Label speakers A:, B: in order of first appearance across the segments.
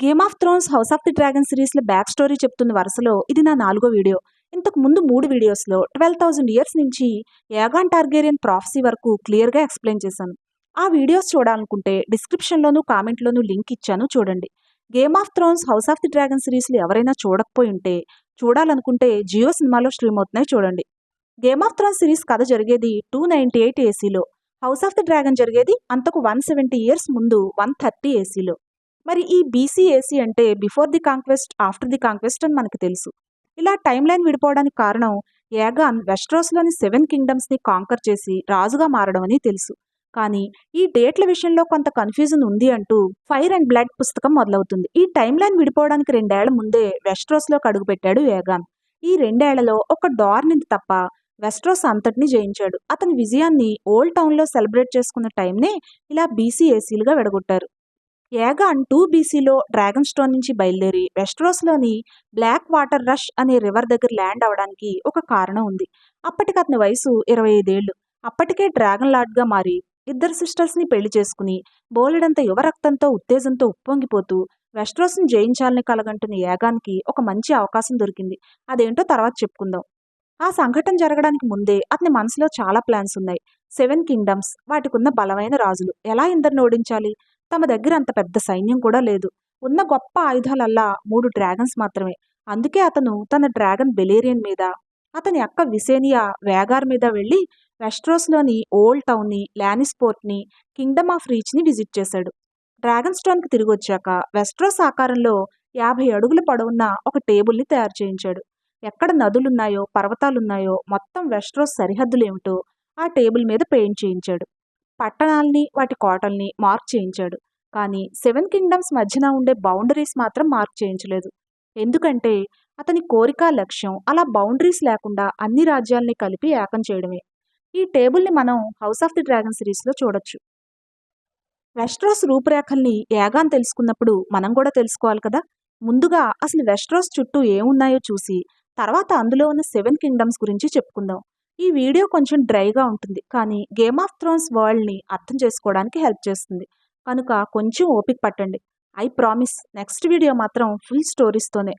A: Game of thrones house of the dragon సిరీస్లో back story చెప్తున్న వరుసలో ఇది నా నాలుగో వీడియో ఇంతకు ముందు మూడు వీడియోస్లో ట్వెల్వ్ థౌజండ్ ఇయర్స్ నుంచి యాగాన్ టార్గేరియన్ ప్రాఫ్సీ వరకు క్లియర్గా ఎక్స్ప్లెయిన్ చేశాను. ఆ వీడియోస్ చూడాలనుకుంటే డిస్క్రిప్షన్లోనూ కామెంట్లోనూ లింక్ ఇచ్చాను చూడండి. Game of thrones house of the dragon సిరీస్లు ఎవరైనా చూడకపోయి ఉంటే చూడాలనుకుంటే జియో సినిమాలో స్ట్రీమ్ అవుతున్నాయి చూడండి. గేమ్ ఆఫ్ థ్రోన్స్ సిరీస్ కథ జరిగేది టూ నైంటీ ఎయిట్ ఏసీలో హౌస్ ఆఫ్ ది డ్రాగన్ జరిగేది అంతకు వన్ సెవెంటీ ఇయర్స్ ముందు వన్ థర్టీ ఏసీలో మరి ఈ బీసీఏసీ అంటే before the conquest after the conquest అని మనకు తెలుసు. ఇలా టైం లైన్ విడిపోవడానికి కారణం యాగాన్ వెస్ట్రోస్లోని సెవెన్ కింగ్డమ్స్ని కాంకర్ చేసి రాజుగా మారడం అని తెలుసు. కానీ ఈ డేట్ల విషయంలో కొంత కన్ఫ్యూజన్ ఉంది అంటూ ఫైర్ అండ్ బ్లడ్ పుస్తకం మొదలవుతుంది. ఈ టైం లైన్ విడిపోవడానికి రెండేళ్ళ ముందే వెస్ట్రోస్లోకి అడుగుపెట్టాడు యాగాన్ ఈ రెండేళ్ళలో ఒక డార్ని తప్ప వెస్ట్రోస్ అంతటిని జయించాడు. అతని విజయాన్ని ఓల్డ్ టౌన్లో సెలబ్రేట్ చేసుకున్న టైంనే ఇలా బీసీఏసీలుగా విడగొట్టారు. యాగాన్ టూ బీసీలో డ్రాగన్ స్టోన్ నుంచి బయలుదేరి వెస్ట్రోస్లోని బ్లాక్ వాటర్ రష్ అనే రివర్ దగ్గర ల్యాండ్ అవడానికి ఒక కారణం ఉంది. అప్పటికి అతని వయసు ఇరవై ఐదేళ్ళు అప్పటికే డ్రాగన్ లార్డ్గా మారి ఇద్దరు సిస్టర్స్ని పెళ్ళి చేసుకుని బోలెడంత యువ రక్తంతో ఉత్తేజంతో ఉప్పొంగిపోతూ వెస్ట్రోస్ని జయించాలని కలగంటున్న యాగాన్కి ఒక మంచి అవకాశం దొరికింది. అదేంటో తర్వాత చెప్పుకుందాం. ఆ సంఘటన జరగడానికి ముందే అతని మనసులో చాలా ప్లాన్స్ ఉన్నాయి. సెవెన్ కింగ్డమ్స్ వాటికున్న బలమైన రాజులు ఎలా ఇందరిని ఓడించాలి? తమ దగ్గర అంత పెద్ద సైన్యం కూడా లేదు. ఉన్న గొప్ప ఆయుధాలల్లా మూడు డ్రాగన్స్ మాత్రమే. అందుకే అతను తన డ్రాగన్ బెలేరియన్ మీద అతని అక్క విసేనియా వేగార్ మీద వెళ్ళి వెస్ట్రోస్లోని ఓల్డ్ టౌన్ని ల్యానిస్పోర్ట్ని కింగ్డమ్ ఆఫ్ రీచ్ని విజిట్ చేశాడు. డ్రాగన్ స్టోన్కి తిరిగి వచ్చాక వెస్ట్రోస్ ఆకారంలో యాభై అడుగుల పొడవున్న ఒక టేబుల్ని తయారు చేయించాడు. ఎక్కడ నదులున్నాయో పర్వతాలున్నాయో మొత్తం వెస్ట్రోస్ సరిహద్దులేమిటో ఆ టేబుల్ మీద పెయింట్ చేయించాడు. పట్టణాల్ని వాటి కోటల్ని మార్క్ చేయించాడు. కానీ సెవెన్ కింగ్డమ్స్ మధ్యన ఉండే బౌండరీస్ మాత్రం మార్క్ చేయించలేదు. ఎందుకంటే అతని కోరిక లక్ష్యం అలా బౌండరీస్ లేకుండా అన్ని రాజ్యాల్ని కలిపి ఏకం చేయడమే. ఈ టేబుల్ని మనం హౌస్ ఆఫ్ ది డ్రాగన్ సిరీస్లో చూడొచ్చు. వెస్ట్రోస్ రూపురేఖల్ని ఏగాన్ తెలుసుకున్నప్పుడు మనం కూడా తెలుసుకోవాలి కదా? ముందుగా అసలు వెస్ట్రోస్ చుట్టూ ఏమున్నాయో చూసి తర్వాత అందులో ఉన్న సెవెన్ కింగ్డమ్స్ గురించి చెప్పుకుందాం. ఈ వీడియో కొంచెం డ్రైగా ఉంటుంది. కానీ గేమ్ ఆఫ్ థ్రోన్స్ వరల్డ్ని అర్థం చేసుకోవడానికి హెల్ప్ చేస్తుంది. కనుక కొంచెం ఓపిక పట్టండి. ఐ ప్రామిస్ నెక్స్ట్ వీడియో మాత్రం ఫుల్ స్టోరీస్తోనే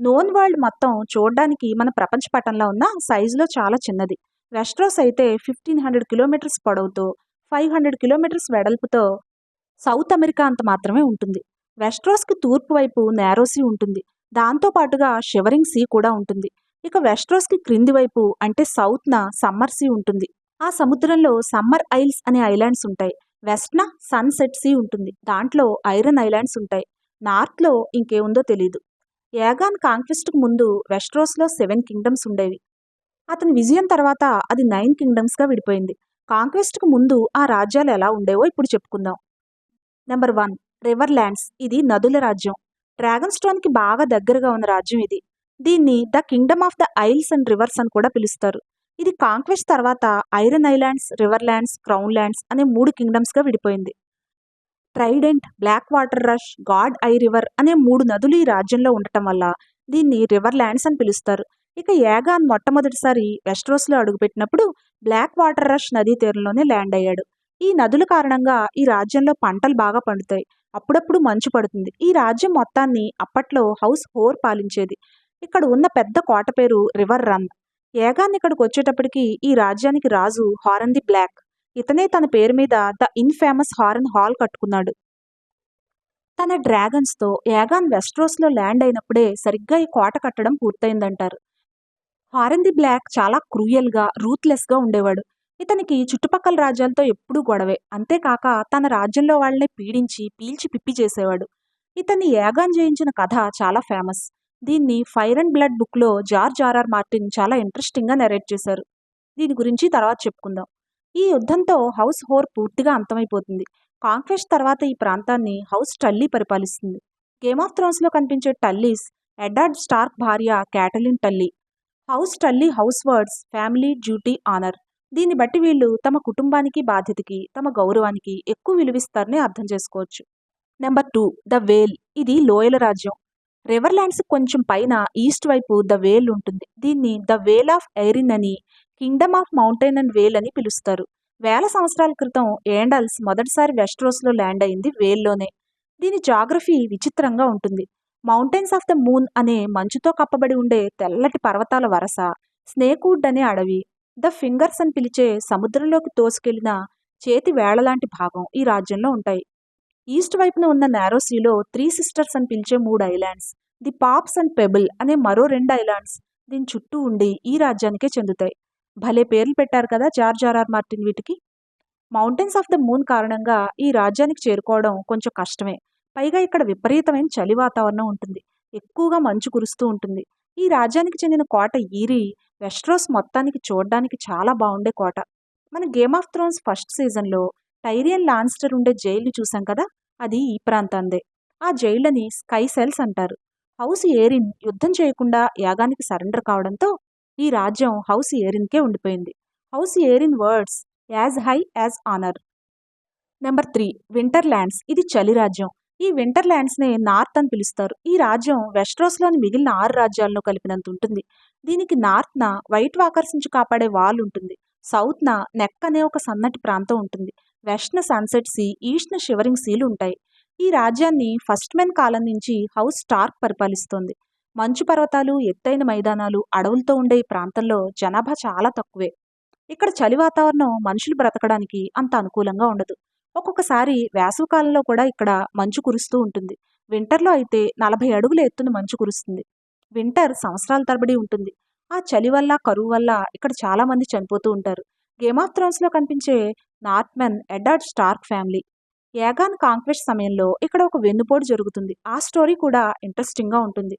A: నోన్ వరల్డ్ మొత్తం చూడడానికి మన ప్రపంచ పటంలో ఉన్న సైజులో చాలా చిన్నది. వెస్ట్రోస్ అయితే ఫిఫ్టీన్ హండ్రెడ్ కిలోమీటర్స్ పొడవుతో ఫైవ్ హండ్రెడ్ కిలోమీటర్స్ వెడల్పుతో సౌత్ అమెరికా అంత మాత్రమే ఉంటుంది. వెస్ట్రోస్కి తూర్పు వైపు నేరోసీ ఉంటుంది. దాంతో పాటుగా షివరింగ్ సీ కూడా ఉంటుంది. ఇక వెస్ట్రోస్కి క్రింది వైపు అంటే సౌత్న సమ్మర్ సీ ఉంటుంది. ఆ సముద్రంలో సమ్మర్ ఐల్స్ అనే ఐలాండ్స్ ఉంటాయి. వెస్ట్న సన్సెట్ సీ ఉంటుంది. దాంట్లో ఐరన్ ఐలాండ్స్ ఉంటాయి. నార్త్లో ఇంకేముందో తెలీదు. యాగాన్ కాంక్వెస్ట్కు ముందు వెస్ట్రోస్లో సెవెన్ కింగ్డమ్స్ ఉండేవి. అతని విజయం తర్వాత అది నైన్ కింగ్డమ్స్గా విడిపోయింది. కాంక్వెస్ట్కు ముందు ఆ రాజ్యాలు ఎలా ఉండేవో ఇప్పుడు చెప్పుకుందాం. నెంబర్ వన్ రివర్ ల్యాండ్స్ ఇది నదుల రాజ్యం. డ్రాగన్ స్టోన్కి బాగా దగ్గరగా ఉన్న రాజ్యం ఇది. దీన్ని the kingdom of the isles and rivers అని కూడా పిలుస్తారు. ఇది కాంక్వెస్ట్ తర్వాత Iron Islands River Lands Crown Lands అనే మూడు కింగ్డమ్స్గా విడిపోయింది. Trident Black Water Rush God Eye river అనే మూడు నదులు ఈ రాజ్యంలో ఉండటం వల్ల దీన్ని రివర్ ల్యాండ్స్ అని పిలుస్తారు. ఇక యాగాన్ మొట్టమొదటిసారి వెస్ట్రోస్లో అడుగుపెట్టినప్పుడు బ్లాక్ వాటర్ రష్ నదీ తీరంలోనే ల్యాండ్ అయ్యాడు. ఈ నదుల కారణంగా ఈ రాజ్యంలో పంటలు బాగా పండుతాయి. అప్పుడప్పుడు మంచు పడుతుంది. ఈ రాజ్యం మొత్తాన్ని అప్పట్లో హౌస్ హోర్ పాలించేది. ఇక్కడ ఉన్న పెద్ద కోట పేరు రివర్ రన్. ఏగాన్ని ఇక్కడికి వచ్చేటప్పటికి ఈ రాజ్యానికి రాజు హారన్ ది బ్లాక్. ఇతనే తన పేరు మీద ద ఇన్ఫేమస్ హారన్ హాల్ కట్టుకున్నాడు. తన డ్రాగన్స్తో యాగాన్ వెస్ట్రోస్లో ల్యాండ్ అయినప్పుడే సరిగ్గా ఈ కోట కట్టడం పూర్తయిందంటారు. హారన్ ది బ్లాక్ చాలా క్రూయల్గా రూత్లెస్గా ఉండేవాడు. ఇతనికి చుట్టుపక్కల రాజ్యాలతో ఎప్పుడూ గొడవే. అంతేకాక తన రాజ్యంలో వాళ్ళని పీడించి పీల్చి పిప్పి చేసేవాడు. ఇతన్ని యాగాన్ జయించిన కథ చాలా ఫేమస్. దీన్ని ఫైర్ అండ్ బ్లడ్ బుక్లో జార్జ్ ఆర్ఆర్ మార్టిన్ చాలా ఇంట్రెస్టింగ్గా నెరేట్ చేశారు. దీని గురించి తర్వాత చెప్పుకుందాం. ఈ యుద్ధంతో హౌస్ హోర్ పూర్తిగా అంతమైపోతుంది. కాంక్వెస్ట్ తర్వాత ఈ ప్రాంతాన్ని హౌస్ టల్లీ పరిపాలిస్తుంది. గేమ్ ఆఫ్ థ్రోన్స్లో కనిపించే టల్లీస్ ఎడ్డార్డ్ స్టార్క్ భార్య Catelyn Tully house Tully house words family duty honour. దీన్ని బట్టి వీళ్ళు తమ కుటుంబానికి బాధ్యతకి తమ గౌరవానికి ఎక్కువ విలువిస్తారని అర్థం చేసుకోవచ్చు. Number two the Vale. ఇది లోయల రాజ్యం. రివర్లాండ్స్ కొంచెం పైన ఈస్ట్ వైపు ద వేల్ ఉంటుంది. దీన్ని ద వేల్ ఆఫ్ ఐరిన్ అని kingdom of mountain and vale అని పిలుస్తారు. వేల సంవత్సరాల క్రితం ఏండల్స్ మొదటిసారి వెస్ట్రోస్లో ల్యాండ్ అయింది వేల్లోనే. దీని జాగ్రఫీ విచిత్రంగా ఉంటుంది. మౌంటైన్స్ ఆఫ్ ద మూన్ అనే మంచుతో కప్పబడి ఉండే తెల్లటి పర్వతాల వరస స్నేక్వుడ్ అనే అడవి ద ఫింగర్స్ అని పిలిచే సముద్రంలోకి తోసుకెళ్ళిన చేతి వేళలాంటి భాగం ఈ రాజ్యంలో ఉంటాయి. ఈస్ట్ వైపున ఉన్న నారోసీలో త్రీ సిస్టర్స్ అని పిలిచే మూడు islands the Paps and Pebble అనే మరో రెండు ఐలాండ్స్ దీని చుట్టూ ఉండి ఈ రాజ్యానికే చెందుతాయి. భలే పేర్లు పెట్టారు కదా జార్ జార్ఆర్ మార్టిన్ వీటికి. మౌంటైన్స్ ఆఫ్ ద మూన్ కారణంగా ఈ రాజ్యానికి చేరుకోవడం కొంచెం కష్టమే. పైగా ఇక్కడ విపరీతమైన చలి వాతావరణం ఉంటుంది. ఎక్కువగా మంచు కురుస్తూ ఉంటుంది. ఈ రాజ్యానికి చెందిన కోట ఈరి వెస్ట్రోస్ మొత్తానికి చూడడానికి చాలా బాగుండే కోట. మన గేమ్ ఆఫ్ థ్రోన్స్ ఫస్ట్ సీజన్లో టైరియన్ లాన్స్టర్ ఉండే జైలు చూసాం కదా అది ఈ ప్రాంతాందే ఆ జైళ్ళని స్కై సెల్స్ అంటారు. హౌస్ ఏరిన్ యుద్ధం చేయకుండా యాగానికి సరెండర్ కావడంతో ఈ రాజ్యం హౌస్ ఏరిన్కే ఉండిపోయింది. House Arryn words as high as honour. Number three winter lands. ఇది చలి రాజ్యం. ఈ వింటర్ ల్యాండ్స్నే నార్త్ అని పిలుస్తారు. ఈ రాజ్యం వెస్ట్రోస్లోని మిగిలిన ఆరు రాజ్యాలను కలిపినంత ఉంటుంది. దీనికి నార్త్న వైట్ వాకర్స్ నుంచి కాపాడే వాల్ ఉంటుంది. సౌత్న నెక్ అనే ఒక సన్నటి ప్రాంతం ఉంటుంది. వెస్ట్న సన్సెట్ సీ ఈస్ట్న షివరింగ్ సీలు ఉంటాయి. ఈ రాజ్యాన్ని ఫస్ట్ మెన్ కాలం నుంచి హౌస్ స్టార్క్ పరిపాలిస్తోంది. మంచు పర్వతాలు ఎత్తైన మైదానాలు అడవులతో ఉండే ఈ ప్రాంతంలో జనాభా చాలా తక్కువే. ఇక్కడ చలి వాతావరణం మనుషులు బ్రతకడానికి అంత అనుకూలంగా ఉండదు. ఒక్కొక్కసారి వేసవికాలంలో కూడా ఇక్కడ మంచు కురుస్తూ ఉంటుంది. వింటర్లో అయితే నలభై అడుగుల ఎత్తున మంచు కురుస్తుంది. వింటర్ సంవత్సరాల తరబడి ఉంటుంది. ఆ చలి వల్ల కరువు వల్ల ఇక్కడ చాలామంది చనిపోతూ ఉంటారు. గేమ్ ఆఫ్ థ్రోన్స్లో కనిపించే Northmen Eddard Stark family. Aegon conquest సమయంలో ఇక్కడ ఒక వెన్నుపోటు జరుగుతుంది. ఆ స్టోరీ కూడా ఇంట్రెస్టింగ్గా ఉంటుంది.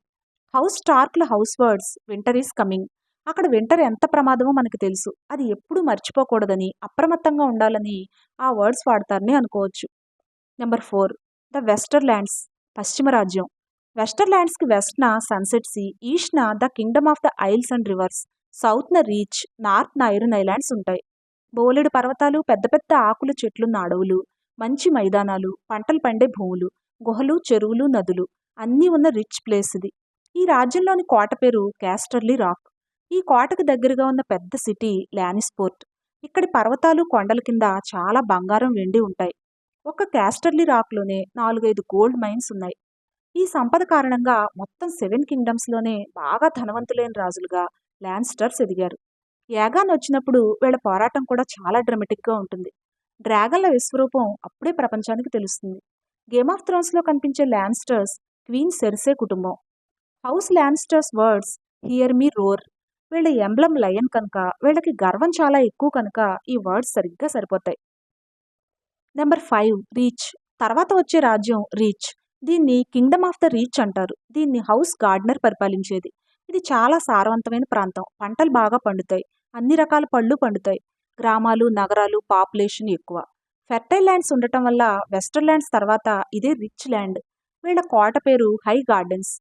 A: House స్టార్క్ల house words winter is coming. అక్కడ వింటర్ ఎంత ప్రమాదమో మనకు తెలుసు. అది ఎప్పుడూ మర్చిపోకూడదని అప్రమత్తంగా ఉండాలని ఆ వర్డ్స్ వాడతారని అనుకోవచ్చు. Number four the Westerlands పశ్చిమ రాజ్యం. వెస్టర్ ల్యాండ్స్కి వెస్ట్న sunset sea ఈస్ట్న the kingdom of the isles and rivers. సౌత్న Reach నార్త్న ఐరన్ ఐలాండ్స్ ఉంటాయి. బోలెడు పర్వతాలు పెద్ద పెద్ద ఆకుల చెట్లున్న అడవులు మంచి మైదానాలు పంటలు పండే భూములు గుహలు చెరువులు నదులు అన్నీ ఉన్న రిచ్ ప్లేస్ ఇది. ఈ రాజ్యంలోని కోట పేరు క్యాస్టర్లీ రాక్. ఈ కోటకు దగ్గరగా ఉన్న పెద్ద సిటీ లానిస్పోర్ట్. ఇక్కడి పర్వతాలు కొండల కింద చాలా బంగారం వెండి ఉంటాయి. ఒక్క క్యాస్టర్లీ రాక్లోనే నాలుగైదు గోల్డ్ మైన్స్ ఉన్నాయి. ఈ సంపద కారణంగా మొత్తం సెవెన్ కింగ్డమ్స్లోనే బాగా ధనవంతులైన రాజులుగా ల్యాన్స్టర్స్ ఎదిగారు. యాగాన్ వచ్చినప్పుడు వీళ్ళ పోరాటం కూడా చాలా డ్రమెటిక్గా ఉంటుంది. డ్రాగన్ల విశ్వరూపం అప్పుడే ప్రపంచానికి తెలుస్తుంది. గేమ్ ఆఫ్ థ్రోన్స్లో కనిపించే ల్యాన్స్టర్స్ క్వీన్ సెర్సే కుటుంబం. House Lannisters words hear me roar వీళ్ళ ఎంబ్లం లయన్ కనుక వీళ్ళకి గర్వం చాలా ఎక్కువ కనుక ఈ వర్డ్స్ సరిగ్గా సరిపోతాయి. నెంబర్ ఫైవ్ రీచ్ తర్వాత వచ్చే రాజ్యం రీచ్ దీన్ని కింగ్డమ్ ఆఫ్ ద రీచ్ అంటారు. దీన్ని హౌస్ గార్డనర్ పరిపాలించేది. ఇది చాలా సారవంతమైన ప్రాంతం. పంటలు బాగా పండుతాయి. అన్ని రకాల పళ్ళు పండుతాయి. గ్రామాలు నగరాలు పాపులేషన్ ఎక్కువ. ఫెర్టైల్ ల్యాండ్స్ ఉండటం వల్ల వెస్టర్న్ ల్యాండ్స్ తర్వాత ఇదే రిచ్ ల్యాండ్. వీళ్ళ కోట పేరు హై గార్డెన్స్.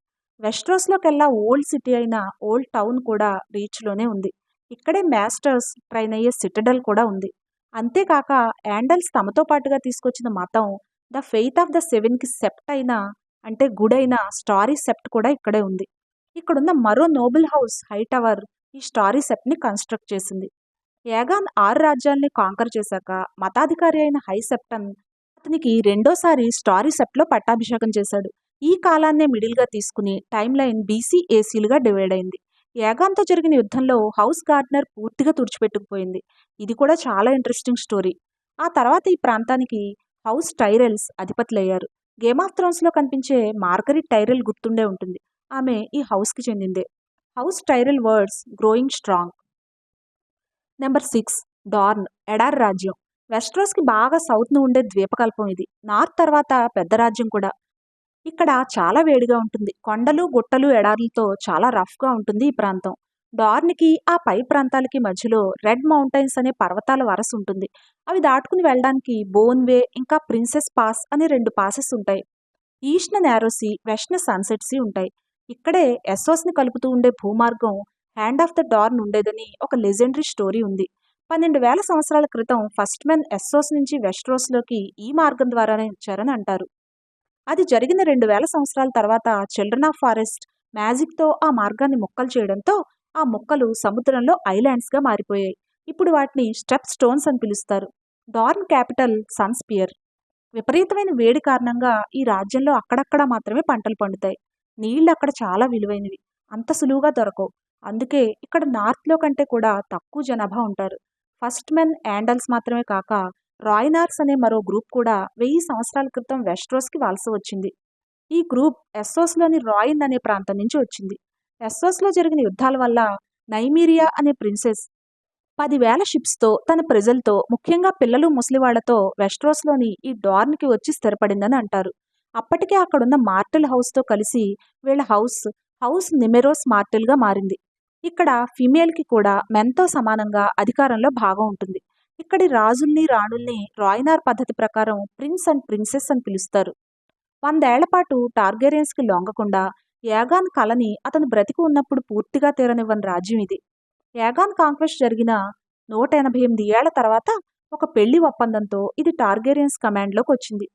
A: వెస్ట్రోస్లోకెల్లా ఓల్డ్ సిటీ అయిన ఓల్డ్ టౌన్ కూడా రీచ్లోనే ఉంది. ఇక్కడే మాస్టర్స్ ట్రైన్ అయ్యే సిటడల్ కూడా ఉంది. అంతేకాక యాండల్స్ తమతో పాటుగా తీసుకొచ్చిన మతం ద ఫెయిత్ ఆఫ్ ద సెవెన్కి సెప్ట్ అయిన అంటే గుడ్ అయిన స్టారీ సెప్ట్ కూడా ఇక్కడే ఉంది. ఇక్కడున్న మరో నోబెల్ హౌస్ హై టవర్ ఈ స్టారీ సెప్ట్ని కన్స్ట్రక్ట్ చేసింది. యాగాన్ ఆరు రాజ్యాల్ని కాంకర్ చేశాక మతాధికారి అయిన హై సెప్టన్ అతనికి రెండోసారి స్టారీ సెప్ట్లో పట్టాభిషేకం చేశాడు. ఈ కాలాన్నే మిడిల్గా తీసుకుని టైం లైన్ బీసీ ఏసీలుగా డివైడ్ అయింది. యాగాన్తో జరిగిన యుద్ధంలో హౌస్ గార్డనర్ పూర్తిగా తుడిచిపెట్టుకుపోయింది. ఇది కూడా చాలా ఇంట్రెస్టింగ్ స్టోరీ. ఆ తర్వాత ఈ ప్రాంతానికి హౌస్ టైరెల్స్ అధిపతులయ్యారు. గేమ్ ఆఫ్ థ్రోన్స్లో కనిపించే మార్గరిట్ టైరెల్ గుర్తుండే ఉంటుంది. ఆమె ఈ హౌస్కి చెందిందే. House Tyrell words growing strong number six Dorne ఎడార్ రాజ్యం వెస్ట్రోస్కి బాగా సౌత్ను ఉండే ద్వీపకల్పం ఇది. నార్త్ తర్వాత పెద్ద రాజ్యం కూడా. ఇక్కడ చాలా వేడిగా ఉంటుంది. కొండలు గుట్టలు ఎడార్లతో చాలా రఫ్గా ఉంటుంది ఈ ప్రాంతం. డార్న్కి ఆ పై ప్రాంతాలకి మధ్యలో రెడ్ మౌంటైన్స్ అనే పర్వతాల వరస ఉంటుంది. అవి దాటుకుని వెళ్ళడానికి బోన్వే ఇంకా ప్రిన్సెస్ పాస్ అనే రెండు పాసెస్ ఉంటాయి. ఈస్ట్న నేరోసి వెస్ట్న సన్సెట్సీ ఉంటాయి. ఇక్కడే ఎస్ఓస్ని కలుపుతూ ఉండే భూమార్గం హ్యాండ్ ఆఫ్ ద డార్న్ ఉండేదని ఒక లెజెండరీ స్టోరీ ఉంది. పన్నెండు వేల సంవత్సరాల క్రితం ఫస్ట్ మెన్ ఎస్ఓస్ నుంచి వెస్ట్రోస్లోకి ఈ మార్గం ద్వారానే వచ్చారని అంటారు. అది జరిగిన రెండు వేల సంవత్సరాల తర్వాత చిల్డ్రన్ ఆఫ్ ఫారెస్ట్ మ్యాజిక్తో ఆ మార్గాన్ని ముక్కలు చేయడంతో ఆ ముక్కలు సముద్రంలో ఐలాండ్స్గా మారిపోయాయి. ఇప్పుడు వాటిని స్టెప్ స్టోన్స్ అని పిలుస్తారు. డార్న్ క్యాపిటల్ సన్స్పియర్ విపరీతమైన వేడి కారణంగా ఈ రాజ్యంలో అక్కడక్కడ మాత్రమే పంటలు పండుతాయి. నీళ్ళు అక్కడ చాలా విలువైనవి. అంత సులువుగా దొరకవు. అందుకే ఇక్కడ నార్త్లో కంటే కూడా తక్కువ జనాభా ఉంటారు. ఫస్ట్ మెన్ యాండల్స్ మాత్రమే కాక రాయినార్స్ అనే మరో గ్రూప్ కూడా వెయ్యి సంవత్సరాల క్రితం వెస్ట్రోస్కి వలస వచ్చింది. ఈ గ్రూప్ ఎస్సోస్లోని రాయిన్ అనే ప్రాంతం నుంచి వచ్చింది. ఎస్సోస్లో జరిగిన యుద్ధాల వల్ల నైమీరియా అనే ప్రిన్సెస్ పదివేల షిప్స్తో తన ప్రజలతో ముఖ్యంగా పిల్లలు ముసలివాళ్ళతో వెస్ట్రోస్లోని ఈ డార్న్కి వచ్చి స్థిరపడిందని అంటారు. అప్పటికే అక్కడున్న మార్టల్ హౌస్తో కలిసి వీళ్ళ హౌస్ హౌస్ నిమెరోస్ మార్టల్గా మారింది. ఇక్కడ ఫిమేల్కి కూడా మెన్తో సమానంగా అధికారంలో భాగం ఉంటుంది. ఇక్కడి రాజుల్ని రాణుల్ని రాయినార్ పద్ధతి ప్రకారం ప్రిన్స్ అండ్ ప్రిన్సెస్ అని పిలుస్తారు. వందేళ్ళ పాటు టార్గేరియన్స్కి లొంగకుండా యాగాన్ కళని అతను బ్రతికి ఉన్నప్పుడు పూర్తిగా తీరనివ్వని రాజ్యం ఇది. యాగాన్ కాంక్వెస్ట్ జరిగిన నూట ఎనభై ఎనిమిది ఏళ్ళ తర్వాత ఒక పెళ్ళి ఒప్పందంతో ఇది టార్గేరియన్స్ కమాండ్లోకి వచ్చింది.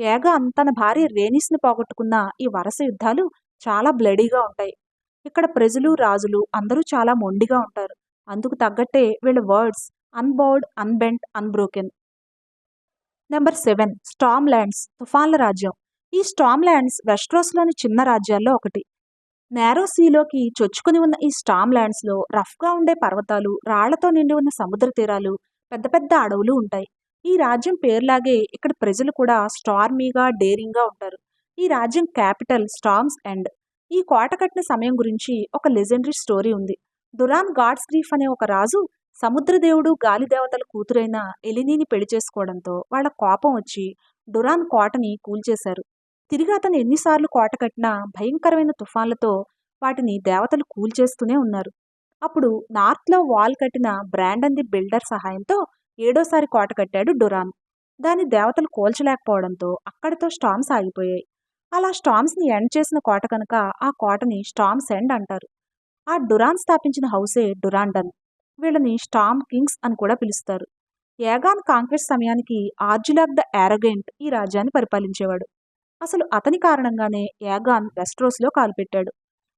A: యాగాన్ తన భార్య రేనిస్ని పోగొట్టుకున్న ఈ వరుస యుద్ధాలు చాలా బ్లడీగా ఉంటాయి. ఇక్కడ ప్రజలు రాజులు అందరూ చాలా మొండిగా ఉంటారు. అందుకు తగ్గట్టే వీళ్ళ words unbowed unbent unbroken. Number seven storm lands తుఫాన్ల రాజ్యం. ఈ స్టామ్ ల్యాండ్స్ వెస్ట్రోస్లోని చిన్న రాజ్యాల్లో ఒకటి. నేరో సీలోకి చొచ్చుకుని ఉన్న ఈ స్టామ్ ల్యాండ్స్లో రఫ్గా ఉండే పర్వతాలు రాళ్ళతో నిండి ఉన్న సముద్ర తీరాలు పెద్ద పెద్ద అడవులు ఉంటాయి. ఈ రాజ్యం పేర్లాగే ఇక్కడ ప్రజలు కూడా స్టార్మీగా డేరింగ్గా ఉంటారు. ఈ రాజ్యం క్యాపిటల్ స్టామ్స్ ఎండ్ ఈ కోట కట్టిన సమయం గురించి ఒక లెజెండరీ స్టోరీ ఉంది. దురాన్ గాడ్స్ గ్రీఫ్ అనే ఒక రాజు సముద్రదేవుడు గాలి దేవతల కూతురైన ఎలినీని పెళ్ళి చేసుకోవడంతో వాళ్ళ కోపం వచ్చి డురాన్ కోటని కూల్చేశారు. తిరిగి అతను ఎన్నిసార్లు కోట కట్టినా భయంకరమైన తుఫాన్లతో వాటిని దేవతలు కూల్చేస్తూనే ఉన్నారు. అప్పుడు నార్త్లో వాల్ కట్టిన బ్రాండ్ ది బిల్డర్ సహాయంతో ఏడోసారి కోట కట్టాడు డురాన్ దాని దేవతలు కోల్చలేకపోవడంతో అక్కడితో స్టామ్స్ ఆగిపోయాయి. అలా స్టామ్స్ని ఎండ్ చేసిన కోట కనుక ఆ కోటని స్టామ్స్ ఎండ్ అంటారు. ఆ డురాన్ స్థాపించిన హౌసే డురాండన్. వీళ్ళని స్టామ్ కింగ్స్ అని కూడా పిలుస్తారు. యాగాన్ కాంక్వెస్ట్ సమయానికి ఆర్జులాక్ ద యారగెంట్ ఈ రాజ్యాన్ని పరిపాలించేవాడు. అసలు అతని కారణంగానే యాగాన్ వెస్ట్రోస్లో కాలుపెట్టాడు.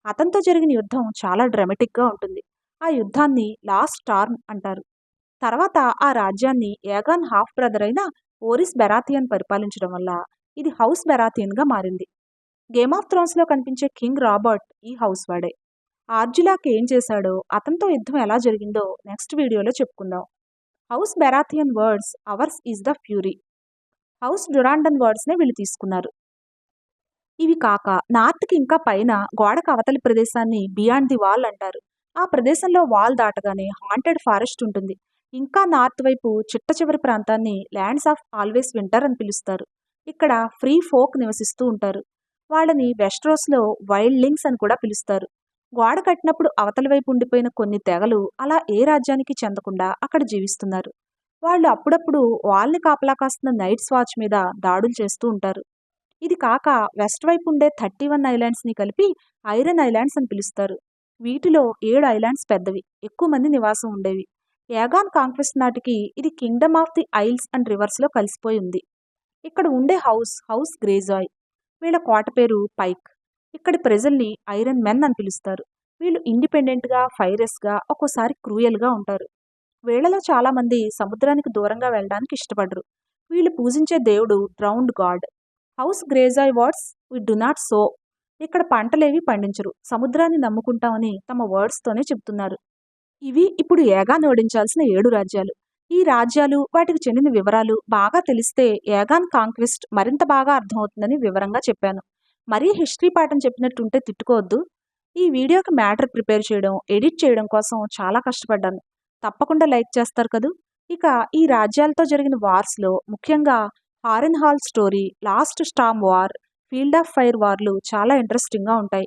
A: అతనితో జరిగిన యుద్ధం చాలా డ్రమాటిక్గా ఉంటుంది. ఆ యుద్ధాన్ని లాస్ట్ స్టార్మ్ అంటారు. తర్వాత ఆ రాజ్యాన్ని ఏగాన్ హాఫ్ బ్రదర్ అయిన ఓరిస్ బెరాథియన్ పరిపాలించడం వల్ల ఇది హౌస్ బెరాథియన్గా మారింది. గేమ్ ఆఫ్ థ్రోన్స్లో కనిపించే కింగ్ రాబర్ట్ ఈ హౌస్ వాడే. ఆర్జులాకి ఏం చేశాడో అతనితో యుద్ధం ఎలా జరిగిందో నెక్స్ట్ వీడియోలో చెప్పుకుందాం. House Baratheon words ours is the fury. House Durrandon వర్డ్స్నే వీళ్ళు తీసుకున్నారు. ఇవి కాక నార్త్కి ఇంకా పైన గోడకు అవతలి ప్రదేశాన్ని బియాండ్ ది వాల్ అంటారు. ఆ ప్రదేశంలో వాల్ దాటగానే హాంటెడ్ ఫారెస్ట్ ఉంటుంది. ఇంకా నార్త్ వైపు చిట్ట చివరి ప్రాంతాన్ని ల్యాండ్స్ ఆఫ్ ఆల్వేస్ వింటర్ అని పిలుస్తారు. ఇక్కడ ఫ్రీ ఫోక్ నివసిస్తూ ఉంటారు. వాళ్ళని వెస్ట్రోస్లో వైల్డ్ లింక్స్ అని కూడా పిలుస్తారు. గోడ కట్టినప్పుడు అవతల వైపు ఉండిపోయిన కొన్ని తెగలు అలా ఏ రాజ్యానికి చెందకుండా అక్కడ జీవిస్తున్నారు. వాళ్ళు అప్పుడప్పుడు వాళ్ళని కాపలా కాస్తున్న నైట్స్ వాచ్ మీద దాడులు చేస్తూ ఉంటారు. ఇది కాక వెస్ట్ వైపు ఉండే థర్టీ వన్ ఐలాండ్స్ని కలిపి ఐరన్ ఐలాండ్స్ అని పిలుస్తారు. వీటిలో ఏడు ఐలాండ్స్ పెద్దవి. ఎక్కువ మంది నివాసం ఉండేవి. యాగాన్ కాంక్వెస్ట్ నాటికి ఇది kingdom of the isles and రివర్స్లో కలిసిపోయి ఉంది. ఇక్కడ ఉండే హౌస్ హౌస్ గ్రేజాయ్ వీళ్ళ కోట పేరు పైక్. ఇక్కడి ప్రజల్ని ఐరన్ మెన్ అని పిలుస్తారు. వీళ్ళు ఇండిపెండెంట్గా ఫైరస్గా ఒక్కోసారి క్రూయల్గా ఉంటారు. వీళ్ళలో చాలామంది సముద్రానికి దూరంగా వెళ్ళడానికి ఇష్టపడరు. వీళ్ళు పూజించే దేవుడు drowned god house Greyjoy words we do not sow ఇక్కడ పంటలేవి పండించరు. సముద్రాన్ని నమ్ముకుంటామని తమ వర్డ్స్తోనే చెప్తున్నారు ఇవి ఇప్పుడు ఏగాన్ ఓడించాల్సిన ఏడు రాజ్యాలు. ఈ రాజ్యాలు వాటికి చెందిన వివరాలు బాగా తెలిస్తే ఏగాన్ కాంక్విస్ట్ మరింత బాగా అర్థమవుతుందని వివరంగా చెప్పాను. మరీ హిస్టరీ పాఠం చెప్పినట్టుంటే తిట్టుకోవద్దు. ఈ వీడియోకి మ్యాటర్ ప్రిపేర్ చేయడం ఎడిట్ చేయడం కోసం చాలా కష్టపడ్డాను. తప్పకుండా లైక్ చేస్తారు కదూ. ఇక ఈ రాజ్యాలతో జరిగిన వార్స్లో ముఖ్యంగా Harrenhal story last storm war field of fire వార్లు చాలా ఇంట్రెస్టింగ్గా ఉంటాయి.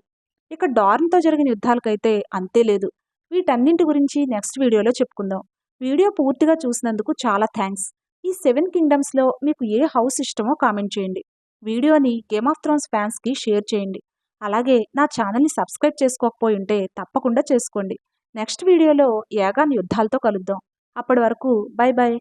A: ఇక డార్న్తో జరిగిన యుద్ధాలకైతే అంతే లేదు. వీటన్నింటి గురించి నెక్స్ట్ వీడియోలో చెప్పుకుందాం. వీడియో పూర్తిగా చూసినందుకు చాలా థ్యాంక్స్ ఈ సెవెన్ కింగ్డమ్స్లో మీకు ఏ హౌస్ ఇష్టమో కామెంట్ చేయండి. వీడియోని గేమ్ ఆఫ్ థ్రోన్స్ ఫ్యాన్స్కి షేర్ చేయండి. అలాగే నా ఛానల్ని సబ్స్క్రైబ్ చేసుకోకపోయి ఉంటే తప్పకుండా చేసుకోండి. నెక్స్ట్ వీడియోలో యాగాన్ యుద్ధాలతో కలుద్దాం. అప్పటి వరకు బై బై.